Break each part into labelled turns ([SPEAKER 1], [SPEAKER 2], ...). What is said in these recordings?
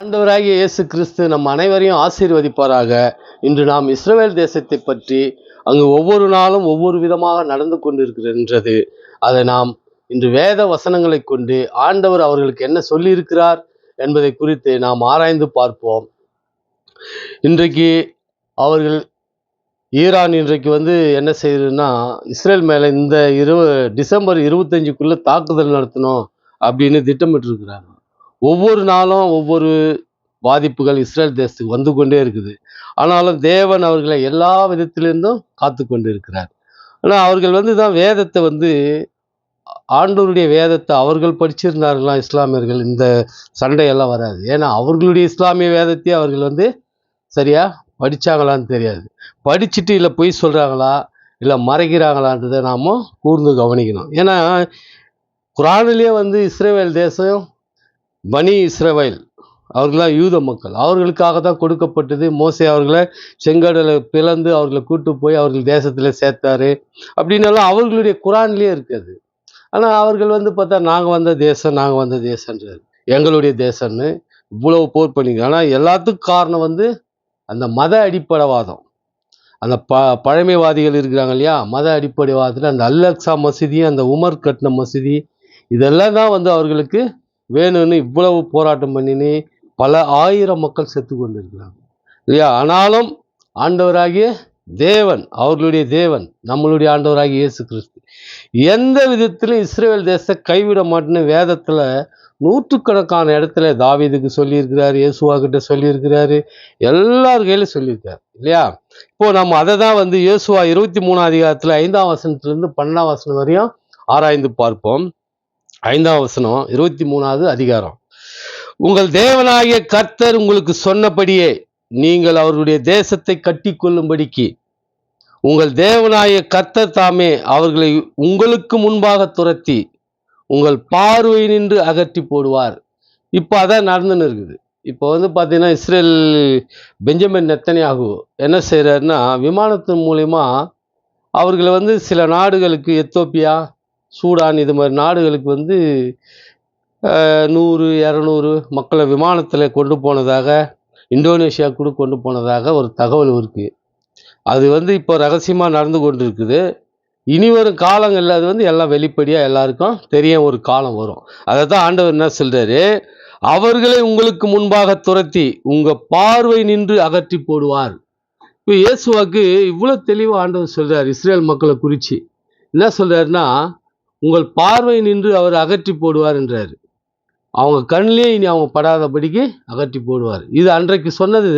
[SPEAKER 1] ஆண்டவராகிய இயேசு கிறிஸ்து நம் அனைவரையும் ஆசீர்வதிப்பாராக. இன்று நாம் இஸ்ரேல் தேசத்தை பற்றி அங்கு ஒவ்வொரு நாளும் ஒவ்வொரு விதமாக நடந்து கொண்டிருக்கின்றது. அதை நாம் இன்று வேத வசனங்களை கொண்டு ஆண்டவர் அவர்களுக்கு என்ன சொல்லியிருக்கிறார் என்பதை குறித்து நாம் ஆராய்ந்து பார்ப்போம். இன்றைக்கு அவர்கள் ஈரான் இன்றைக்கு வந்து என்ன செய்யுதுன்னா இஸ்ரேல் மேலே இந்த இரு டிசம்பர் இருபத்தஞ்சுக்குள்ளே தாக்குதல் நடத்தணும் அப்படின்னு திட்டமிட்டு இருக்கிறாங்க ஒவ்வொரு நாளும் ஒவ்வொரு பாதிப்புகள் இஸ்ரேல் தேசத்துக்கு வந்து கொண்டே இருக்குது. ஆனாலும் தேவன் அவர்களை எல்லா விதத்திலிருந்தும் காத்து கொண்டு இருக்கிறார் ஆனால் அவர்கள் வந்து தான் வேதத்தை வந்து ஆண்டோருடைய வேதத்தை அவர்கள் படிச்சிருந்தார்களா இஸ்லாமியர்கள் இந்த சண்டையெல்லாம் வராது. ஏன்னா அவர்களுடைய இஸ்லாமிய வேதத்தையே அவர்கள் வந்து சரியாக படித்தாங்களான்னு தெரியாது. படிச்சுட்டு இல்லை பொய் சொல்கிறாங்களா இல்லை மறைக்கிறாங்களான்றதை நாம கூர்ந்து கவனிக்கணும். ஏன்னா குரானிலே வந்து இஸ்ரேல் தேசம் பனி இஸ்ரவேல் அவர்களாம் யூத மக்கள். அவர்களுக்காக தான் கொடுக்கப்பட்டது. மோசே அவர்களை செங்கடலை பிளந்து அவர்களை கூட்டு போய் அவர்கள் தேசத்தில் சேர்த்தாரு. அப்படின்னாலும் அவர்களுடைய குரான்லேயே இருக்குது ஆனால் அவர்கள் வந்து பார்த்தா நாங்கள் வந்த தேசம் நாங்கள் வந்த தேசன்றார் எங்களுடைய தேசம்னு இவ்வளவு போர் பண்ணிங்க ஆனால் எல்லாத்துக்கும் காரணம் வந்து அந்த மத அடிப்படைவாதம். அந்த ப பழமைவாதிகள் இருக்கிறாங்க இல்லையா? மத அடிப்படைவாதத்தில் அந்த அல்லக்ஸா மசூதி அந்த உமர் கட்டின மசூதி இதெல்லாம் தான் வந்து அவர்களுக்கு வேணும்னு இவ்வளவு போராட்டம் பண்ணினு பல ஆயிரம் மக்கள் செத்து கொண்டிருக்கிறாங்க. இல்லையா? ஆனாலும் ஆண்டவராகிய தேவன் அவர்களுடைய தேவன் நம்மளுடைய ஆண்டவராகிய இயேசு கிறிஸ்து. எந்த விதத்திலும் இஸ்ரேல் தேசத்தை கைவிட மாட்டேன்னு வேதத்தில் நூற்றுக்கணக்கான இடத்துல தாவீதுக்கு சொல்லியிருக்கிறாரு இயேசுவா கிட்ட சொல்லியிருக்கிறாரு எல்லார் கையிலும் சொல்லியிருக்காரு. இல்லையா? இப்போ நம்ம அதை தான் வந்து இயேசுவா இருபத்தி மூணாம் அதிகாரத்தில் ஐந்தாம் வசனத்துலேருந்து பன்னெண்டாம் வசனம் வரையும் ஆராய்ந்து பார்ப்போம். ஐந்தாம் வசனம் இருபத்தி மூணாவது அதிகாரம். உங்கள் தேவனாகிய கர்த்தர் உங்களுக்கு சொன்னபடியே நீங்கள் அவருடைய தேசத்தை கட்டி கொள்ளும்படிக்கு உங்கள் தேவனாய கர்த்தர் தாமே அவர்களை உங்களுக்கு முன்பாக துரத்தி உங்கள் பார்வை நின்று அகற்றி போடுவார். இப்போ அதான் நடந்துன்னு இருக்குது. இப்போ வந்து பார்த்தீங்கன்னா இஸ்ரேல் பெஞ்சமின் நெத்தனியாகு என்ன செய்கிறாருன்னா விமானத்தின் மூலிமா அவர்களை வந்து சில நாடுகளுக்கு எத்தோப்பியா சூடான் இது மாதிரி நாடுகளுக்கு வந்து நூறு இரநூறு மக்களை விமானத்தில் கொண்டு போனதாக இந்தோனேஷியா கூட கொண்டு போனதாக ஒரு தகவல் இருக்குது அது வந்து இப்போ ரகசியமாக நடந்து கொண்டு இருக்குது இனி வரும் காலங்களில் அது வந்து எல்லாம் வெளிப்படியாக எல்லாருக்கும் தெரிய ஒரு காலம் வரும். அதை தான் ஆண்டவர் என்ன சொல்கிறாரு அவர்களை உங்களுக்கு முன்பாக துரத்தி உங்கள் பார்வை நின்று அகற்றி போடுவார். இப்போ இயேசுவாக்கு இவ்வளோ தெளிவாக ஆண்டவர் சொல்கிறார் இஸ்ரேல் மக்களை குறித்து என்ன சொல்கிறாருன்னா உங்கள் பார்வை நின்று அவர் அகற்றி போடுவார் என்றார். அவங்க கண்ணிலே இனி அவங்க படாதபடிக்கு அகற்றி போடுவார். இது அன்றைக்கு சொன்னது.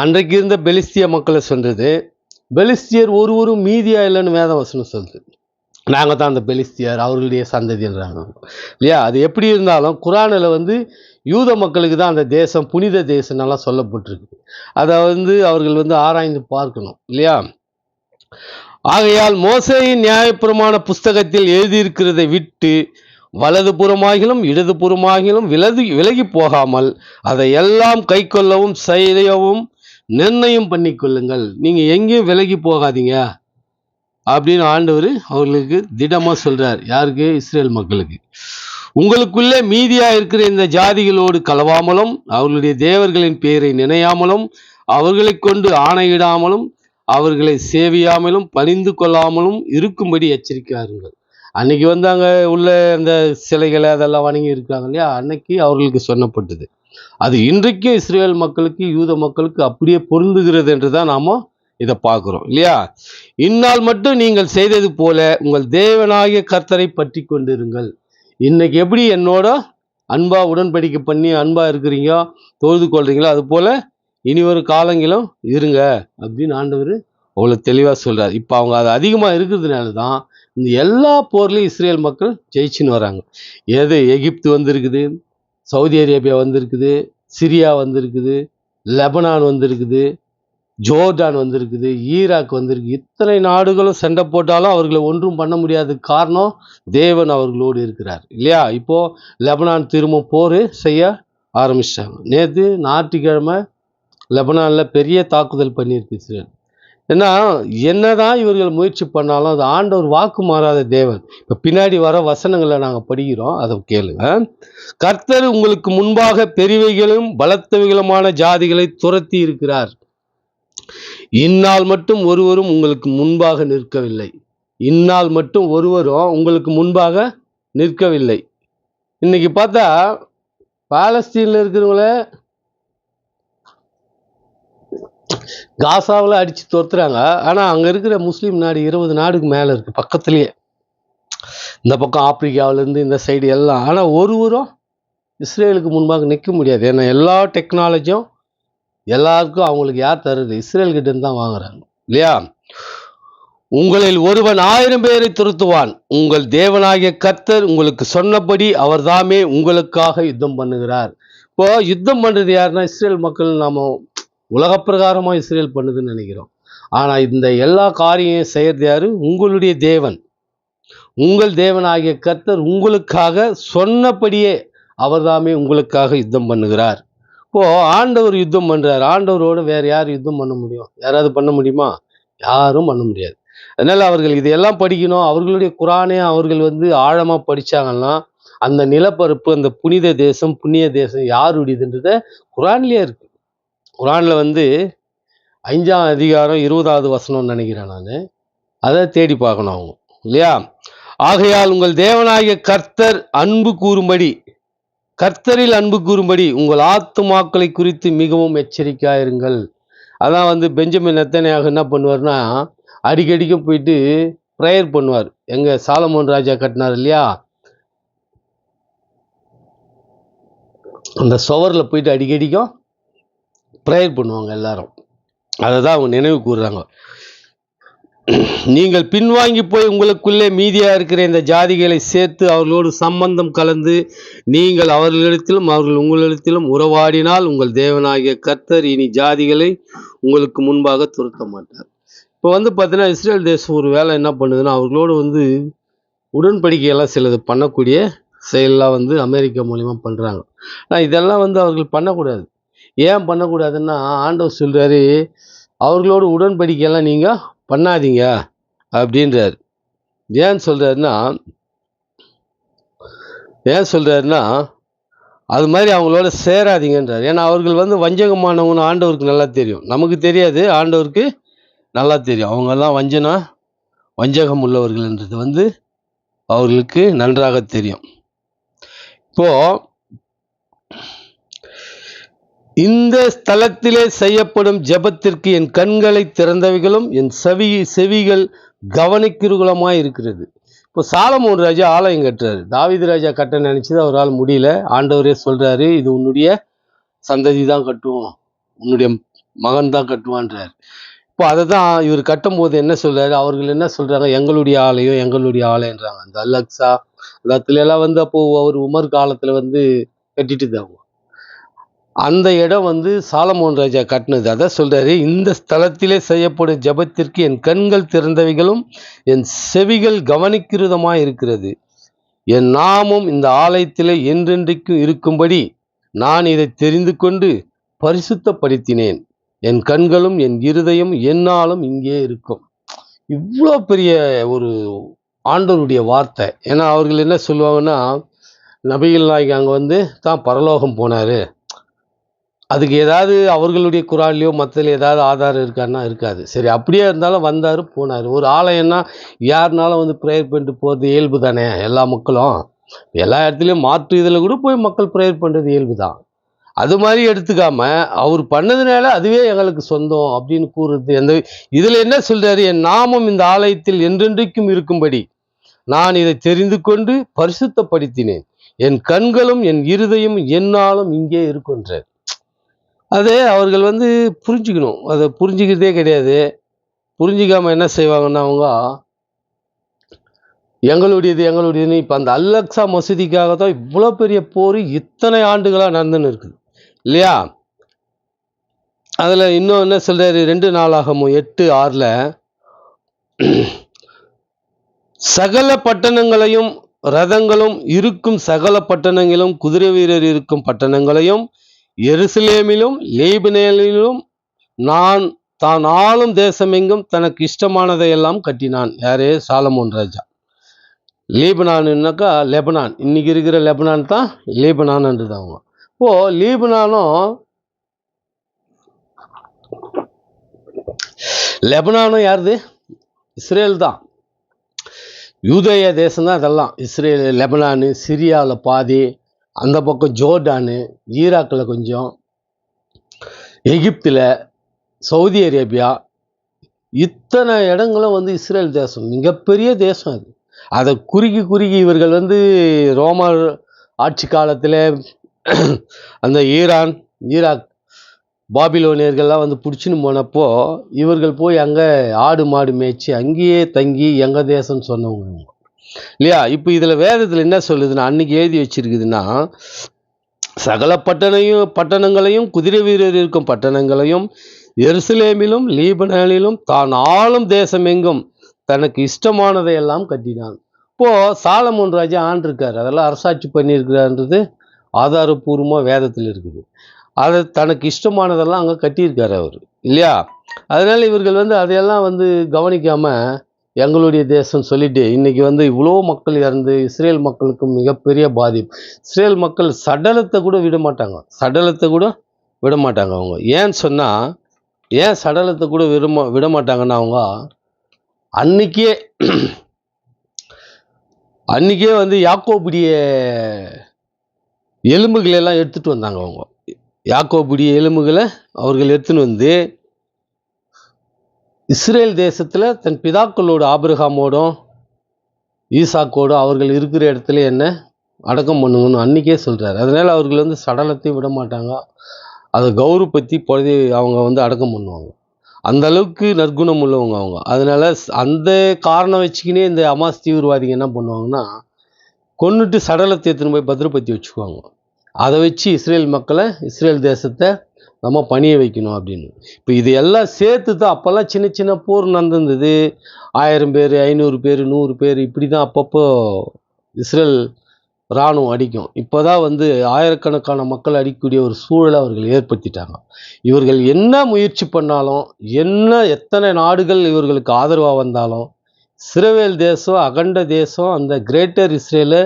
[SPEAKER 1] அன்றைக்கு இருந்த பெலிஸ்திய மக்களை சொல்றது பெலிஸ்தியர் ஒருவரும் மீதியா இல்லைன்னு வேதவசனம் சொல்லுது. நாங்கள் தான் அந்த பெலிஸ்தியார் அவர்களுடைய சந்ததின்றாங்க இல்லையா? அது எப்படி இருந்தாலும் குரானில் வந்து யூத மக்களுக்கு தான் அந்த தேசம் புனித தேசம்லாம் சொல்லப்பட்டிருக்கு. அதை வந்து அவர்கள் வந்து ஆராய்ந்து பார்க்கணும். இல்லையா? ஆகையால் மோசையின் நியாயப்புறமான புஸ்தகத்தில் எழுதியிருக்கிறதை விட்டு வலது புறமாகிலும் இடது புறமாகிலும் விலகி விலகி போகாமல் அதை எல்லாம் கை கொள்ளவும் செய்யவும் நிர்ணயம் பண்ணிக்கொள்ளுங்கள் நீங்க எங்கேயும் விலகி போகாதீங்க. அப்படின்னு ஆண்டவர் அவர்களுக்கு திடமா சொல்றார். யாருக்கு? இஸ்ரேல் மக்களுக்கு. உங்களுக்குள்ளே மீதியா இருக்கிற இந்த ஜாதிகளோடு கலவாமலும் அவர்களுடைய தேவர்களின் பெயரை நினையாமலும் அவர்களை கொண்டு ஆணையிடாமலும் அவர்களை சேவியாமலும் பணிந்து கொள்ளாமலும் இருக்கும்படி எச்சரிக்காருங்கள் அன்னைக்கு வந்து அங்கே உள்ள அந்த சிலைகளை அதெல்லாம் வணங்கி இருக்காங்க இல்லையா? அன்னைக்கு அவர்களுக்கு சொன்னப்பட்டது. அது இன்றைக்கும் இஸ்ரேல் மக்களுக்கு யூத மக்களுக்கு அப்படியே பொருந்துகிறது என்று தான் நாம இதை பார்க்குறோம் இல்லையா? இந்நாள் மட்டும் நீங்கள் செய்தது போல உங்கள் தேவனாகிய கர்த்தரை பற்றி கொண்டிருங்கள். இன்னைக்கு எப்படி என்னோட அன்பா உடன்படிக்கை பண்ணி அன்பா இருக்கிறீங்க தொழுது கொள்றீங்களோ அது போல இனி ஒரு காலங்களும் இருங்க அப்படின்னு ஆண்டவர் அவ்வளோ தெளிவாக சொல்கிறார் இப்போ அவங்க அது அதிகமாக இருக்கிறதுனால தான் இந்த எல்லா போர்லையும் இஸ்ரேல் மக்கள் ஜெயிச்சுன்னு வராங்க. எது? எகிப்து வந்திருக்குது சவுதி அரேபியா வந்திருக்குது சிரியா வந்திருக்குது லெபனான் வந்திருக்குது ஜோர்டான் வந்திருக்குது ஈராக் வந்திருக்கு. இத்தனை நாடுகளும் சண்டை போட்டாலும் அவர்களை ஒன்றும் பண்ண முடியாத காரணம் தேவன் அவர்களோடு இருக்கிறார். இல்லையா? இப்போது லெபனான் திரும்ப போர் செய்ய ஆரம்பிச்சிட்டாங்க. நேற்று ஞாயிற்றுக்கிழமை லெபனானில் பெரிய தாக்குதல் பண்ணியிருக்கு இஸ்ரேல். ஏன்னா என்னதான் இவர்கள் முயற்சி பண்ணாலும் அது ஆண்டவர் வாக்கு மாறாத தேவன். இப்போ பின்னாடி வர வசனங்களை நாங்கள் படிக்கிறோம் அதை கேளுங்க. கர்த்தர் உங்களுக்கு முன்பாக பெரியவைகளும் பலத்தவைகளுமான ஜாதிகளை துரத்தி இருக்கிறார். இந்நாள் மட்டும் ஒருவரும் உங்களுக்கு முன்பாக நிற்கவில்லை. இந்நாள் மட்டும் ஒருவரும் உங்களுக்கு முன்பாக நிற்கவில்லை. இன்னைக்கு பார்த்தா பாலஸ்தீனில் இருக்கிறவங்கள காசாவில் அடித்து துரத்துறாங்க. ஆனால் அங்கே இருக்கிற முஸ்லீம் நாடு இருபது நாடுக்கு மேலே இருக்குது பக்கத்துலேயே. இந்த பக்கம் ஆப்பிரிக்காவிலேருந்து இந்த சைடு எல்லாம். ஆனால் ஒருவரும் இஸ்ரேலுக்கு முன்பாக நிற்க முடியாது. ஏன்னா எல்லா டெக்னாலஜியும் எல்லாருக்கும் அவங்களுக்கு யார் தருது இஸ்ரேல் இருந்து தான் வாங்குறாங்க. இல்லையா? உங்களில் ஒருவன் ஆயிரம் பேரை திருத்துவான். உங்கள் தேவனாகிய கர்த்தர் உங்களுக்கு சொன்னபடி அவர்தாமே உங்களுக்காக யுத்தம் பண்ணுகிறார். இப்போ யுத்தம் பண்றது யாருன்னா இஸ்ரேல் மக்கள் நாம உலக இஸ்ரேல் பண்ணுதுன்னு நினைக்கிறோம். ஆனால் இந்த எல்லா காரியம் செய்யறது யார்? உங்களுடைய தேவன். உங்கள் தேவனாகிய கர்த்தர் உங்களுக்காக சொன்னபடியே அவர்தாமே உங்களுக்காக யுத்தம் பண்ணுகிறார். இப்போ ஆண்டவர் யுத்தம் பண்ணுறார் ஆண்டவரோட வேற யார் யுத்தம் பண்ண முடியும்? யாராவது பண்ண முடியுமா? யாரும் பண்ண முடியாது. அதனால் அவர்கள் இதையெல்லாம் படிக்கணும். அவர்களுடைய குரானே அவர்கள் வந்து ஆழமாக படிச்சாங்கன்னா அந்த நிலப்பரப்பு அந்த புனித தேசம் புண்ணிய தேசம் யாருடையதுன்றத குரான்லேயே இருக்கு. குரானில் வந்து அஞ்சாம் அதிகாரம் இருபதாவது வசனம்னு நினைக்கிறேன் நான். அதை தேடி பார்க்கணும் அவங்க. இல்லையா? ஆகையால் உங்கள் தேவனாகிய கர்த்தர் அன்பு கூறும்படி கர்த்தரில் அன்பு கூறும்படி உங்கள் ஆத்துமாக்களை குறித்து மிகவும் எச்சரிக்கையாக இருங்கள் அதான் வந்து பெஞ்சமின் நெத்தனையாக என்ன பண்ணுவார்னா அடிக்கடிக்கும் போயிட்டு ப்ரேயர் பண்ணுவார். எங்கள் சாலமோன் ராஜா கட்டினார் இல்லையா? அந்த சுவரில் போயிட்டு அடிக்கடிக்கும் ப்ரேயர் பண்ணுவாங்க எல்லாரும். அதை தான் அவங்க நினைவு கூறுறாங்க. நீங்கள் பின்வாங்கி போய் உங்களுக்குள்ளே மீதியாக இருக்கிற இந்த ஜாதிகளை சேர்த்து அவர்களோடு சம்பந்தம் கலந்து நீங்கள் அவர்களிடத்திலும் அவர்கள் உங்களிடத்திலும் உறவாடினால் உங்கள் தேவனாகிய கர்த்தர் இனி ஜாதிகளை உங்களுக்கு முன்பாக துரத்த மாட்டார். இப்போ வந்து பார்த்தீங்கன்னா இஸ்ரேல் தேசம் ஒரு வேலை என்ன பண்ணுதுன்னா அவர்களோடு வந்து உடன்படிக்கையெல்லாம் சிலது பண்ணக்கூடிய செயலெலாம் வந்து அமெரிக்கா மூலிமா பண்ணுறாங்க ஆனால் இதெல்லாம் வந்து அவர்கள் பண்ணக்கூடாது. ஏன் பண்ணக்கூடாதுன்னா ஆண்டவர் சொல்கிறாரு அவர்களோட உடன்படிக்கையெல்லாம் நீங்கள் பண்ணாதீங்க அப்படின்றார். ஏன் சொல்கிறாருன்னா ஏன் சொல்கிறாருன்னா அது மாதிரி அவங்களோட சேராதீங்கன்றார். ஏன்னா அவர்கள் வந்து வஞ்சகமானவங்கன்னு ஆண்டவருக்கு நல்லா தெரியும். நமக்கு தெரியாது ஆண்டவருக்கு நல்லா தெரியும். அவங்கெல்லாம் வஞ்சனா வஞ்சகம் உள்ளவர்கள்ன்றது வந்து அவர்களுக்கு நன்றாக தெரியும். இப்போது இந்த ஸ்தலத்திலே செய்யப்படும் ஜெபத்திற்கு என் கண்களை திறந்தவைகளும் என் செவி செவிகள் கவனிக்கிறகுலமாக இருக்கிறது. இப்போ சாலமோன் ராஜா ஆலயம் கட்டுறாரு. தாவித ராஜா கட்ட நினைச்சது அவரால் முடியல. ஆண்டவரே சொல்றாரு இது உன்னுடைய சந்ததி தான் கட்டுவோம். உன்னுடைய மகன் தான் கட்டுவான்றார். இப்போ அதை தான் இவர் கட்டும்போது என்ன சொல்றாரு? அவர்கள் என்ன சொல்றாங்க? எங்களுடைய ஆலயம் எங்களுடைய ஆலயன்றாங்க அந்த அல்லக்ஸா இடத்துல எல்லாம் வந்து அப்போ அவர் உமர் காலத்துல வந்து கட்டிட்டு இருந்தாங்க. அந்த இடம் வந்து சாலமோன் ராஜா கட்டினது. அதான் சொல்கிறாரு இந்த ஸ்தலத்திலே செய்யப்படும் ஜெபத்திற்கு என் கண்கள் திறந்தவைகளும் என் செவிகள் கவனிக்கிறதமாக இருக்கிறது. என் நாமும் இந்த ஆலயத்திலே என்றென்றைக்கும் இருக்கும்படி நான் இதை தெரிந்து கொண்டு பரிசுத்தப்படுத்தினேன். என் கண்களும் என் இருதயம் என்னாலும் இங்கே இருக்கும். இவ்வளோ பெரிய ஒரு ஆண்டவருடைய வார்த்தை. ஏன்னா அவர்கள் என்ன சொல்லுவாங்கன்னா நபிகள் நாயகி அங்கே வந்து தான் பரலோகம் போனார். அதுக்கு ஏதாவது அவர்களுடைய குரான்லையோ மற்றதுல ஏதாவது ஆதாரம் இருக்கான்னா இருக்காது. சரி அப்படியே இருந்தாலும் வந்தார் போனார். ஒரு ஆலயம்னா யாருனாலும் வந்து ப்ரேயர் பண்ணிட்டு போகிறது இயல்பு தானே எல்லா மக்களும். எல்லா இடத்துலையும் மாற்று இதில் கூட போய் மக்கள் ப்ரேயர் பண்ணுறது இயல்பு தான். அது மாதிரி எடுத்துக்காம அவர் பண்ணதுனால அதுவே எங்களுக்கு சொந்தம் அப்படின்னு கூறுறது. எந்த இதில் என்ன சொல்கிறாரு என் நாமம் இந்த ஆலயத்தில் என்றென்றைக்கும் இருக்கும்படி நான் இதை தெரிந்து கொண்டு பரிசுத்தப்படுத்தினேன். என் கண்களும் என் இருதயம் என்னாலும் இங்கே இருக்கின்றார் அதே அவர்கள் வந்து புரிஞ்சுக்கணும். அதை புரிஞ்சுக்கிறதே கிடையாது. புரிஞ்சிக்காமல் என்ன செய்வாங்கன்னா அவங்க எங்களுடையது எங்களுடையதுன்னு இப்போ அந்த அல்லக்ஸா மசூதிக்காக தான் இவ்வளோ பெரிய போர் இத்தனை ஆண்டுகளாக நடந்துன்னு இருக்குது. இல்லையா? அதில் இன்னும் என்ன சொல்றாரு? ரெண்டு நாளாகமும் எட்டு ஆறில் சகல பட்டணங்களையும் ரதங்களும் இருக்கும் சகல பட்டணங்களும் குதிரை வீரர் இருக்கும் பட்டணங்களையும் எருசலேமிலும் லீபனேலிலும் நான் தான் ஆளும் தேசமெங்கும் தனக்கு இஷ்டமானதை எல்லாம் கட்டினான். யாரே? சாலமோன் ராஜா. லீபனானுன்னாக்கா லெபனான். இன்னைக்கு இருக்கிற லெபனான் தான் லீபனான்ன்றது அவங்க. இப்போ லீபனானும் லெபனானும் யாருது? இஸ்ரேல் தான். யூதய தேசம் தான் அதெல்லாம் இஸ்ரேல் லெபனானு சிரியாவில் பாதி அந்த பக்கம் ஜோர்டானு ஈராக்கில் கொஞ்சம் எகிப்தில் சவுதி அரேபியா இத்தனை இடங்களும் வந்து இஸ்ரேல் தேசம் மிகப்பெரிய தேசம் அது. அதை குறுகி குறுகி இவர்கள் வந்து ரோமர் ஆட்சி காலத்தில் அந்த ஈரான் ஈராக் பாபிலோனியர்கள்லாம் வந்து பிடிச்சின்னு போனப்போ இவர்கள் போய் அங்கே ஆடு மாடு மேய்ச்சி அங்கேயே தங்கி எங்கள் தேசம்னு சொன்னவங்க இல்லையா? இப்போ இதில் வேதத்தில் என்ன சொல்லுதுன்னா அன்னைக்கு எழுதி வச்சிருக்குதுன்னா சகல பட்டணையும் பட்டணங்களையும் குதிரை வீரர் இருக்கும் பட்டணங்களையும் எருசலேமிலும் லீபனானிலும் தான் ஆளும் தேசம் எங்கும் தனக்கு இஷ்டமானதையெல்லாம் கட்டினான். இப்போ சாலமோன் ராஜா ஆண்டிருக்கார். அதெல்லாம் அரசாட்சி பண்ணியிருக்கிறான்றது ஆதாரபூர்வமாக வேதத்தில் இருக்குது. அதை தனக்கு இஷ்டமானதெல்லாம் அங்கே கட்டியிருக்கார் அவர். இல்லையா? அதனால் இவர்கள் வந்து அதையெல்லாம் வந்து கவனிக்காமல் எங்களுடைய தேசம் சொல்லிட்டு இன்றைக்கி வந்து இவ்வளோ மக்கள் இறந்து இஸ்ரேல் மக்களுக்கு மிகப்பெரிய பாதிப்பு. இஸ்ரேல் மக்கள் சடலத்தை கூட விட மாட்டாங்க. சடலத்தை கூட விட மாட்டாங்க அவங்க. ஏன்னு சொன்னால் ஏன் சடலத்தை கூட விரும்ப விட மாட்டாங்கன்னா அவங்க அன்றைக்கே அன்றைக்கே வந்து யாக்கோபுடைய எலும்புகளெல்லாம் எடுத்துகிட்டு வந்தாங்க அவங்க. யாக்கோபுடைய எலும்புகளை அவர்கள் எடுத்துன்னு வந்து இஸ்ரேல் தேசத்தில் தன் பிதாக்களோடு ஆபிரகாமோடும் ஈசாக்கோடும் அவர்கள் இருக்கிற இடத்துல என்ன அடக்கம் பண்ணுங்கன்னு அன்றைக்கே சொல்கிறார் அதனால் அவர்கள் வந்து சடலத்தையும் விட மாட்டாங்க. அதை கௌரவப்படுத்தி பொழுது அவங்க வந்து அடக்கம் பண்ணுவாங்க. அந்த அளவுக்கு நற்குணம் உள்ளவங்க அவங்க. அதனால அந்த காரணம் வச்சுக்கினே இந்த அமாஸ் தீவிரவாதிங்க என்ன பண்ணுவாங்கன்னா கொன்னுட்டு சடலத்தை எடுத்துன்னு போய் பத்திரப்படுத்தி வச்சுக்குவாங்க. அதை வச்சு இஸ்ரேல் மக்களை இஸ்ரேல் தேசத்தை நம்ம பணிய வைக்கணும் அப்படின்னு. இப்போ இது எல்லாம் சேர்த்து தான் அப்போல்லாம் சின்ன சின்ன போர் நடந்திருந்தது. ஆயிரம் பேர் ஐநூறு பேர் நூறு பேர் இப்படி தான் அப்பப்போ இஸ்ரேல் இராணுவம் அடிக்கும். இப்போ தான் வந்து ஆயிரக்கணக்கான மக்கள் அடிக்கக்கூடிய ஒரு சூழலை அவர்கள் ஏற்படுத்திட்டாங்க. இவர்கள் என்ன முயற்சி பண்ணாலும் என்ன எத்தனை நாடுகள் இவர்களுக்கு ஆதரவாக வந்தாலும் இஸ்ரேல் தேசம் அகண்ட தேசம் அந்த கிரேட்டர் இஸ்ரேலை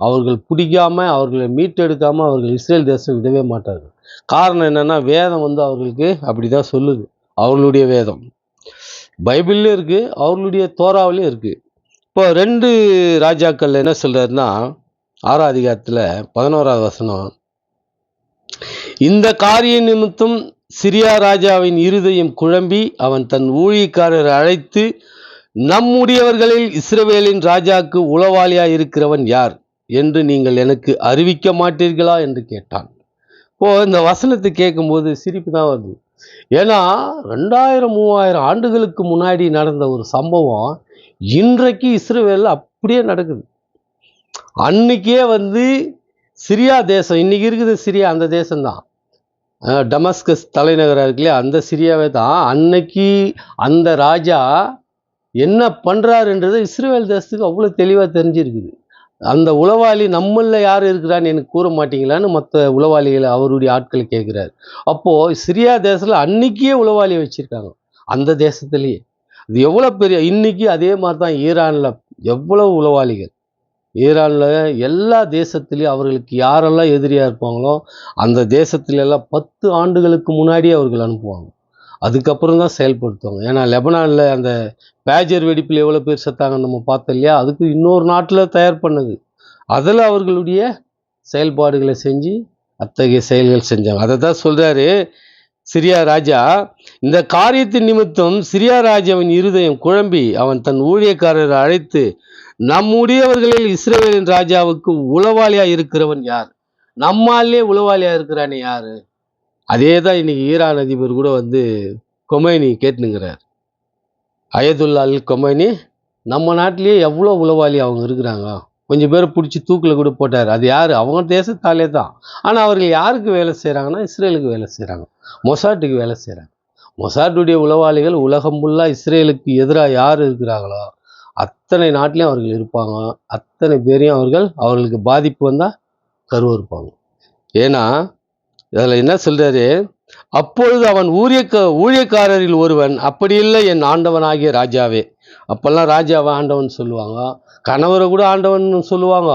[SPEAKER 1] அவர்கள் பிடிக்காமல் அவர்களை மீட்டெடுக்காமல் அவர்கள் இஸ்ரேல் தேசம் விடவே மாட்டார்கள். காரணம் என்னன்னா வேதம் வந்து அவர்களுக்கு அப்படிதான் சொல்லுது. அவர்களுடைய வேதம். பைபிள்லேயும் இருக்கு அவர்களுடைய தோராவிலையும் இருக்கு. இப்போ ரெண்டு ராஜாக்கள் என்ன சொல்றாருன்னா ஆறாம் அதிகாரத்துல பதினோராவது வசனம். இந்த காரிய நிமித்தம் சிரியா ராஜாவின் இருதயம் குழம்பி அவன் தன் ஊழியக்காரர் அழைத்து நம்முடையவர்களில் இஸ்ரவேலின் ராஜாக்கு உளவாளியா இருக்கிறவன் யார்? என்று நீங்கள் எனக்கு அறிவிக்க மாட்டீர்களா? என்று கேட்டான். இப்போது இந்த வசனத்தை கேட்கும்போது சிரிப்பு தான் வருது. ஏன்னா ரெண்டாயிரம் மூவாயிரம் ஆண்டுகளுக்கு முன்னாடி நடந்த ஒரு சம்பவம் இன்றைக்கு இஸ்ரேலில் அப்படியே நடக்குது. அன்னைக்கே வந்து சிரியா தேசம் இன்னைக்கு இருக்குது சிரியா அந்த தேசம்தான் டமஸ்கஸ் தலைநகராக இருக்கு இல்லையா அந்த சிரியாவே தான். அன்னைக்கு அந்த ராஜா என்ன பண்ணுறாருன்றது இஸ்ரேல் தேசத்துக்கு அவ்வளோ தெளிவாக தெரிஞ்சிருக்குது. அந்த உளவாளி நம்மள யார் இருக்கிறான்னு எனக்கு கூற மாட்டீங்களான்னு மற்ற உளவாளிகளை அவருடைய ஆட்கள் கேட்குறாரு. அப்போது சிரியா தேசத்தில் அன்னைக்கே உளவாளி வச்சிருக்காங்க. அந்த தேசத்துலேயே. இது எவ்வளோ பெரிய இன்னைக்கு அதே மாதிரி தான் ஈரானில் எவ்வளவு உளவாளிகள். ஈரானில் எல்லா தேசத்துலேயும் அவர்களுக்கு யாரெல்லாம் எதிரியா இருப்பாங்களோ அந்த தேசத்துலெல்லாம் பத்து ஆண்டுகளுக்கு முன்னாடியே அவர்கள் அனுப்புவாங்க. அதுக்கப்புறம் தான் செயல்படுத்துவாங்க. ஏன்னா லெபனானில் அந்த பேஜர் வெடிப்பில் எவ்வளோ பேர் செத்தாங்கன்னு நம்ம பார்த்தோம் இல்லையா? அதுக்கு இன்னொரு நாட்டில் தயார் பண்ணது. அதில் அவர்களுடைய செயல்பாடுகளை செஞ்சு அத்தகைய செயல்கள் செஞ்சாங்க. அதை தான் சொல்கிறாரு சிரியா ராஜா. இந்த காரியத்தின் நிமித்தம் சிரியா ராஜாவின் இருதயம் குழம்பி அவன் தன் ஊழியக்காரரை அழைத்து நம்முடையவர்களில் இஸ்ரேலின் ராஜாவுக்கு உளவாளியாக இருக்கிறவன் யார்? நம்மாலே உளவாளியாக இருக்கிறானே யாரு? அதே தான் இன்னைக்கு ஈரான் அதிபர் கூட வந்து கொமைனி கேட்டுனுங்கிறார். அயதுல்லா அல் கொமைனி நம்ம நாட்டிலேயே எவ்வளோ உளவாளி அவங்க இருக்கிறாங்க? கொஞ்சம் பேரை பிடிச்சி தூக்கில் கூட போட்டார். அது யார்? அவங்க தேசத்தாலே தான். ஆனால் அவர்கள் யாருக்கு வேலை செய்கிறாங்கன்னா இஸ்ரேலுக்கு வேலை செய்கிறாங்க மொசாட்டுக்கு வேலை செய்கிறாங்க மொசாட்டுடைய உளவாளிகள் உலகம் ஃபுல்லாக இஸ்ரேலுக்கு எதிராக யார் இருக்கிறாங்களோ அத்தனை நாட்டிலையும் அவர்கள் இருப்பாங்க. அத்தனை பேரையும் அவர்கள் அவர்களுக்கு பாதிப்பு வந்தால் கருவறுப்பாங்க. ஏன்னா இதில் என்ன சொல்றாரு? அப்பொழுது அவன் ஊழியக்க ஊழியக்காரரில் ஒருவன் அப்படி இல்லை என் ஆண்டவனாகிய ராஜாவே. அப்போல்லாம் ராஜாவை ஆண்டவன் சொல்லுவாங்க. கணவரை கூட ஆண்டவன் சொல்லுவாங்க.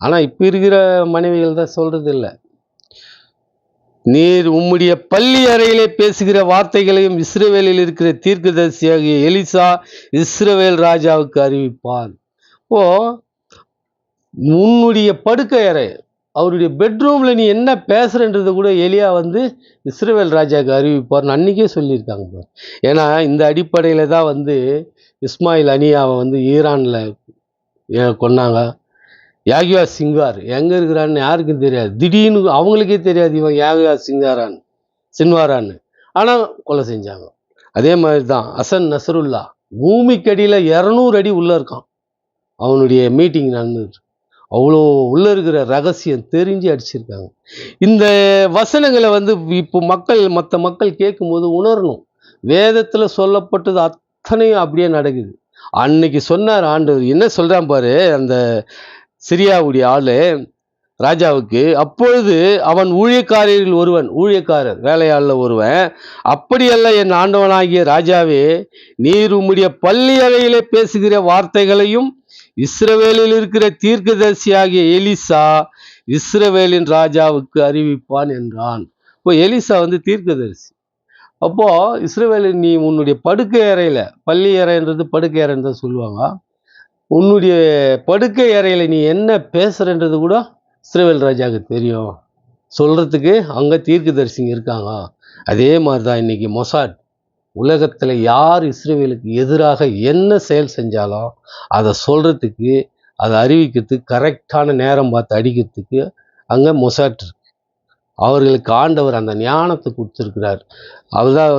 [SPEAKER 1] ஆனால் இப்போ இருக்கிற மனைவிகள் தான் சொல்கிறது இல்லை நீர் உம்முடைய பள்ளி அறையிலே பேசுகிற வார்த்தைகளையும் இஸ்ரேவேலில் இருக்கிற தீர்க்கதரிசியாகிய எலிசா இஸ்ரவேல் ராஜாவுக்கு அறிவிப்பான் ஓ உன்னுடைய படுக்கை அறை அவருடைய பெட்ரூமில் நீ என்ன பேசுறன்றது கூட எலியா வந்து இஸ்ரவேல் ராஜாவுக்கு அறிவிப்பார்னு அன்றைக்கே சொல்லியிருக்காங்க பார். ஏன்னா இந்த அடிப்படையில் தான் வந்து இஸ்மாயில் அனியாவை வந்து ஈரானில் கொன்னாங்க. யாகியா சிங்கார் எங்கே இருக்கிறான்னு யாருக்கும் தெரியாது. திடீர்னு அவங்களுக்கே தெரியாது இவன் யாகியா சிங்காரான்னு சின்வாரான்னு. ஆனால் கொலை செஞ்சாங்க. அதே மாதிரி தான் அசன் நசருல்லா பூமிக்கடியில் இரநூறு அடி உள்ளே இருக்கான். அவனுடைய மீட்டிங் நடந்துட்டு அவ்வளோ உள்ள இருக்கிற ரகசியம் தெரிஞ்சு அடிச்சிருக்காங்க. இந்த வசனங்களை வந்து இப்போ மக்கள் மற்ற மக்கள் கேட்கும்போது உணரணும். வேதத்தில் சொல்லப்பட்டது அத்தனையும் அப்படியே நடக்குது. அன்னைக்கு சொன்னார் ஆண்டவர் என்ன சொல்கிறான் பாரு அந்த சிரியாவுடைய ஆளு ராஜாவுக்கு அப்பொழுது அவன் ஊழியக்காரரில் ஒருவன் ஊழியக்காரர் வேலையாளில் ஒருவன் அப்படியல்ல என் ஆண்டவனாகிய ராஜாவே நீர் உம்முடைய பள்ளி அறையிலே பேசுகிற வார்த்தைகளையும் இஸ்ரவேலில் இருக்கிற தீர்க்கதரிசியாகிய எலிசா இஸ்ரவேலின் ராஜாவுக்கு அறிவிப்பான் என்றான். இப்போ எலிசா வந்து தீர்க்கதரிசி. அப்போ இஸ்ரவேலின் நீ உன்னுடைய படுக்கை அறையில பள்ளி அறைன்றது படுக்கை அறைன்னு தான் சொல்லுவாங்க. உன்னுடைய படுக்கை அறையில நீ என்ன பேசுறன்றது கூட இஸ்ரவேல் ராஜாவுக்கு தெரியும். சொல்றதுக்கு அங்க தீர்க்கதரிசிங்க இருக்காங்க. அதே மாதிரி தான் இன்னைக்கு மொசாட். உலகத்துல யார் இஸ்ரேவேலுக்கு எதிராக என்ன செயல் செஞ்சாலும் அதை சொல்றதுக்கு அதை அறிவிக்கிறதுக்கு கரெக்டான நேரம் பார்த்து அடிக்கிறதுக்கு அங்க மொசாட் இருக்கு. அவர்களுக்கு ஆண்டவர் அந்த ஞானத்தை கொடுத்துருக்கிறார். அதுதான்